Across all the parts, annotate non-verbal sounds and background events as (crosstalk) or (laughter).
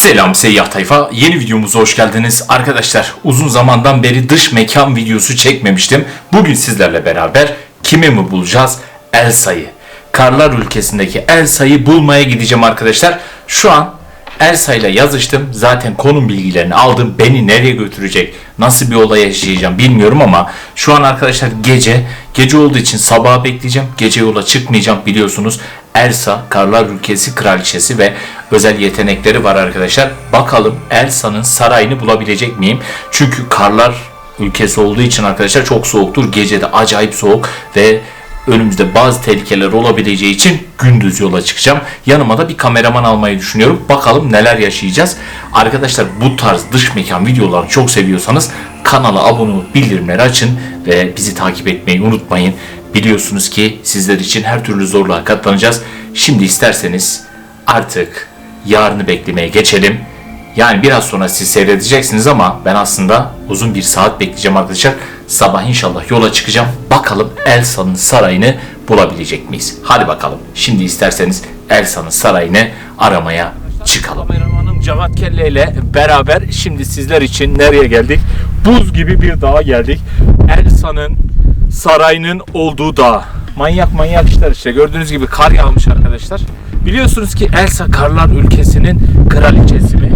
Selam seyyah tayfa. Yeni videomuza hoş geldiniz. Arkadaşlar uzun zamandan beri dış mekan videosu çekmemiştim. Bugün sizlerle beraber kimi mi bulacağız? Elsa'yı. Karlar ülkesindeki Elsa'yı bulmaya gideceğim arkadaşlar. Şu an Elsa ile yazıştım. Zaten konum bilgilerini aldım. Beni nereye götürecek? Nasıl bir olay yaşayacağım bilmiyorum ama şu an arkadaşlar gece. Gece olduğu için sabaha bekleyeceğim. Gece yola çıkmayacağım biliyorsunuz. Elsa Karlar Ülkesi Kraliçesi ve özel yetenekleri var arkadaşlar. Bakalım Elsa'nın sarayını bulabilecek miyim? Çünkü Karlar ülkesi olduğu için arkadaşlar çok soğuktur. Gece de acayip soğuk ve önümüzde bazı tehlikeler olabileceği için gündüz yola çıkacağım. Yanıma da bir kameraman almayı düşünüyorum. Bakalım neler yaşayacağız. Arkadaşlar bu tarz dış mekan videolarını çok seviyorsanız kanala abone olup bildirimleri açın ve bizi takip etmeyi unutmayın. Biliyorsunuz ki sizler için her türlü zorluğa katlanacağız. Şimdi isterseniz artık yarını beklemeye geçelim. Yani biraz sonra siz seyredeceksiniz ama ben aslında uzun bir saat bekleyeceğim arkadaşlar. Sabah inşallah yola çıkacağım. Bakalım Elsa'nın sarayını bulabilecek miyiz? Hadi bakalım. Şimdi isterseniz Elsa'nın sarayını aramaya çıkalım. Kameramanım Cevat Kelle ile beraber şimdi sizler için nereye geldik? Buz gibi bir dağa geldik. Elsa'nın sarayının olduğu dağ. Manyak manyak işler işte. Gördüğünüz gibi kar yağmış arkadaşlar. Biliyorsunuz ki Elsa karlar ülkesinin kraliçesi mi?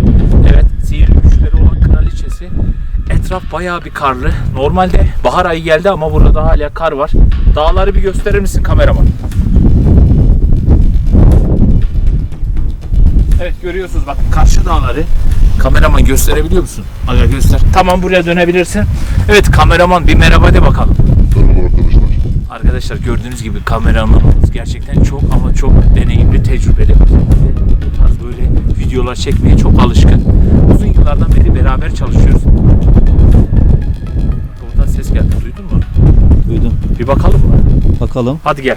Evet, sihirli güçleri olan kraliçesi. Etraf bayağı bir karlı. Normalde bahar ayı geldi ama burada hala kar var. Dağları bir gösterir misin kameraman? Evet görüyorsunuz bak karşı dağları. Kameraman gösterebiliyor musun? Aga göster. Tamam buraya dönebilirsin. Evet kameraman bir merhaba de bakalım. Merhaba arkadaşlar. Arkadaşlar gördüğünüz gibi kameramanımız gerçekten çok ama çok deneyimli, tecrübeli. Bu tarz böyle videolar çekmeye çok alışkın. Uzun yıllardan beri beraber çalışıyoruz. Buradan ses geldi. Duydun mu? Duydum. Bir bakalım mı? Bakalım. Hadi gel.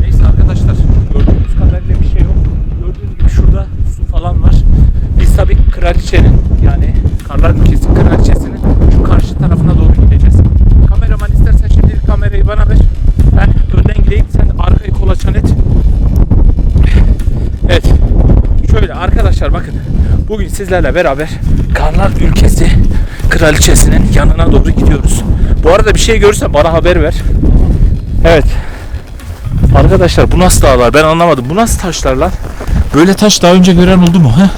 Neyse arkadaşlar gördüğünüz kadarıyla bir şey yok. Gördüğünüz gibi şurada su falan var. Biz tabii kraliçenin yani Karlar Ülkesi kraliçesinin şu karşı tarafına doğru gideceğiz. Kameraman istersen şimdi kamerayı bana ver. Ben önden gideyim sen de arkayı kolaçan et. Evet. Şöyle arkadaşlar bakın. Bugün sizlerle beraber Karlar Ülkesi Kraliçesi'nin yanına doğru gidiyoruz. Bu arada bir şey görürsen bana haber ver. Evet. Arkadaşlar bu nasıl dağlar ben anlamadım. Bu nasıl taşlar lan? Böyle taş daha önce gören oldu mu? He?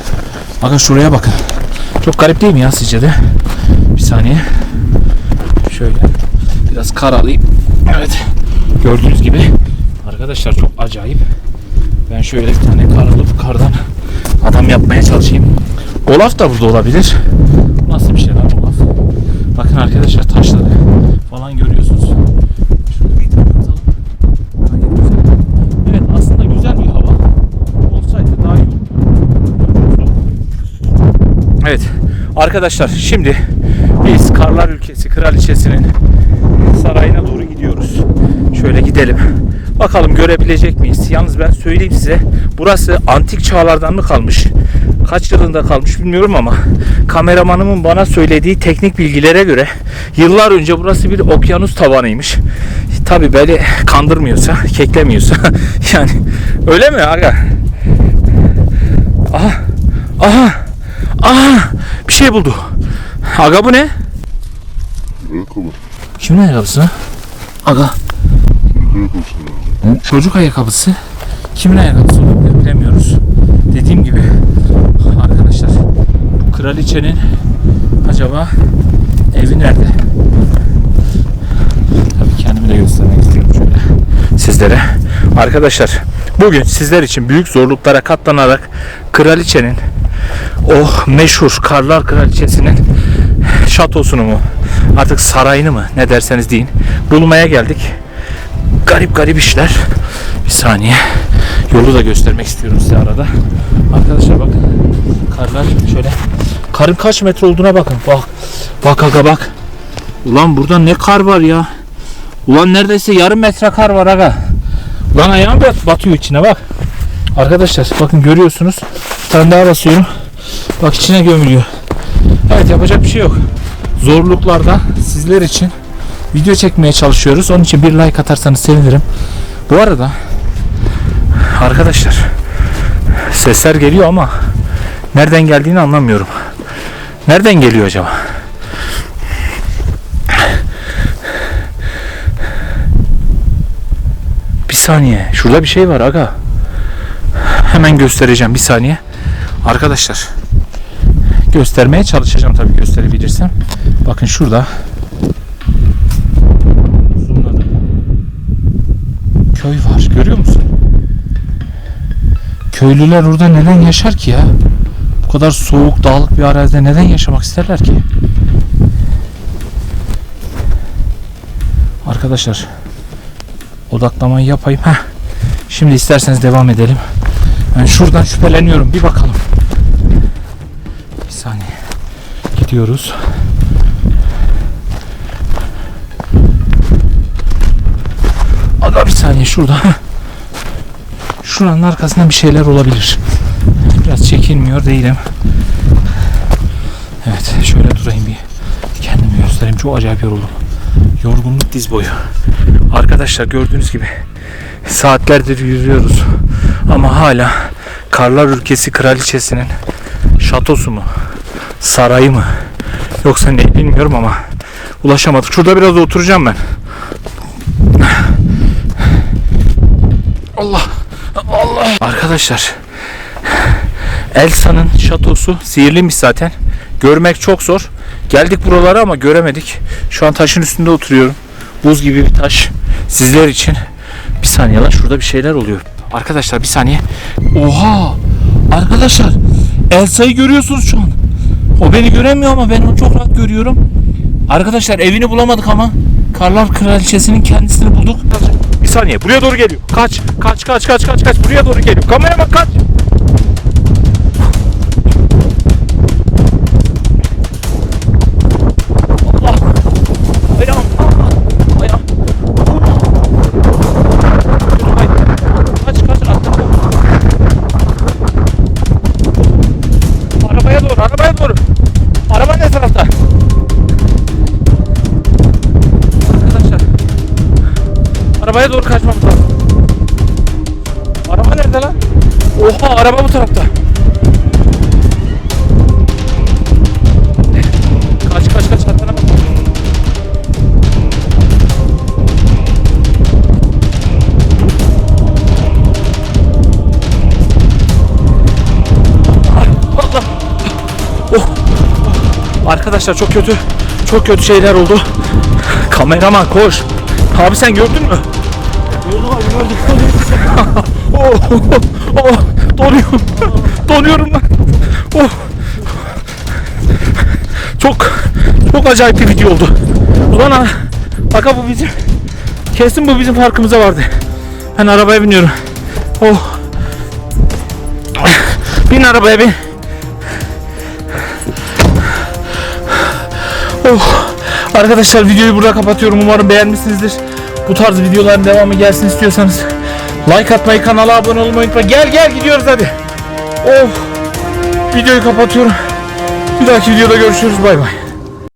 Bakın şuraya bakın. Çok garip değil mi ya sizce de? Bir saniye. Şöyle. Biraz kar alayım. Evet. Gördüğünüz gibi arkadaşlar çok acayip. Ben şöyle bir tane kar alıp kardan adam yapmaya çalışayım. Olaf da burada olabilir. Nasıl bir şey lan Olaf? Bakın arkadaşlar taşları falan görüyorsunuz. Evet aslında güzel bir hava. Olsaydı daha iyi. Evet arkadaşlar şimdi biz Karlar Ülkesi Kraliçesi'nin sarayına doğru gidiyoruz. Şöyle gidelim. Bakalım görebilecek miyiz? Yalnız ben söyleyeyim size. Burası antik çağlardan mı kalmış? Kaç yılında kalmış bilmiyorum ama kameramanımın bana söylediği teknik bilgilere göre yıllar önce burası bir okyanus tabanıymış. Tabi böyle kandırmıyorsa, keklemiyorsa (laughs) yani öyle mi aga? Aha, aha, aha bir şey buldu. Aga bu ne? Ayakkabı. Kimin ayakkabısı? Aga Ayakkabısı. Çocuk ayakkabısı kimin ayakkabısı olduğunu bilemiyoruz. Dediğim gibi arkadaşlar bu kraliçenin acaba evi nerede? Tabii kendimi de göstermek istiyorum şöyle sizlere. Arkadaşlar bugün sizler için büyük zorluklara katlanarak kraliçenin o meşhur Karlar Kraliçesi'nin şatosunu mu artık sarayını mı ne derseniz deyin bulmaya geldik garip garip işler. Bir saniye. Yolu da göstermek istiyorum size arada. Arkadaşlar bakın. Karlar şöyle. Karın kaç metre olduğuna bakın. Bak. Bak aga bak. Ulan burada ne kar var ya. Ulan neredeyse yarım metre kar var aga. Ulan ayağım bat- batıyor içine bak. Arkadaşlar bakın görüyorsunuz. Bir tane daha basıyorum. Bak içine gömülüyor. Evet yapacak bir şey yok. zorluklarda sizler için video çekmeye çalışıyoruz. Onun için bir like atarsanız sevinirim. Bu arada arkadaşlar sesler geliyor ama nereden geldiğini anlamıyorum. Nereden geliyor acaba? Bir saniye. Şurada bir şey var aga. Hemen göstereceğim bir saniye. Arkadaşlar göstermeye çalışacağım tabii gösterebilirsem. Bakın şurada. Köy var. Görüyor musun? Köylüler orada neden yaşar ki ya? Bu kadar soğuk, dağlık bir arazide neden yaşamak isterler ki? Arkadaşlar odaklamayı yapayım. Heh. Şimdi isterseniz devam edelim. Ben şuradan şüpheleniyorum. Bir bakalım. Bir saniye. Gidiyoruz. Saniye şurada. Şuranın arkasında bir şeyler olabilir. Biraz çekinmiyor değilim. Evet şöyle durayım bir. Kendimi göstereyim. Çok acayip yoruldum. Yorgunluk diz boyu. Arkadaşlar gördüğünüz gibi saatlerdir yürüyoruz. Ama hala Karlar Ülkesi Kraliçesi'nin şatosu mu? Sarayı mı? Yoksa ne bilmiyorum ama ulaşamadık. Şurada biraz oturacağım ben. Allah Allah. Arkadaşlar Elsa'nın şatosu sihirliymiş zaten. Görmek çok zor. Geldik buralara ama göremedik. Şu an taşın üstünde oturuyorum. Buz gibi bir taş. Sizler için. Bir saniye lan şurada bir şeyler oluyor. Arkadaşlar bir saniye. Oha! Arkadaşlar Elsa'yı görüyorsunuz şu an. O beni göremiyor ama ben onu çok rahat görüyorum. Arkadaşlar evini bulamadık ama Karlar Kraliçesi'nin kendisini bulduk. Saniye buraya doğru geliyor. Kaç kaç kaç kaç kaç kaç buraya doğru geliyor. Kameraman kaç. Araba bu tarafta. Kaç kaç kaç atlanamam. Allah. Oh. Arkadaşlar çok kötü. Çok kötü şeyler oldu. Kameraman koş. Abi sen gördün mü? (laughs) oh, oh, oh, donuyorum. Donuyorum lan. Oh. Çok çok acayip bir video oldu. Ulan ha. Bak bu bizim. Kesin bu bizim farkımıza vardı. Ben arabaya biniyorum. Oh. Bin arabaya bin. Oh. Arkadaşlar videoyu burada kapatıyorum. Umarım beğenmişsinizdir. Bu tarz videoların devamı gelsin istiyorsanız like atmayı, kanala abone olmayı unutmayın. Gel gel gidiyoruz hadi. Oh. Videoyu kapatıyorum. Bir dahaki videoda görüşürüz. Bay bay.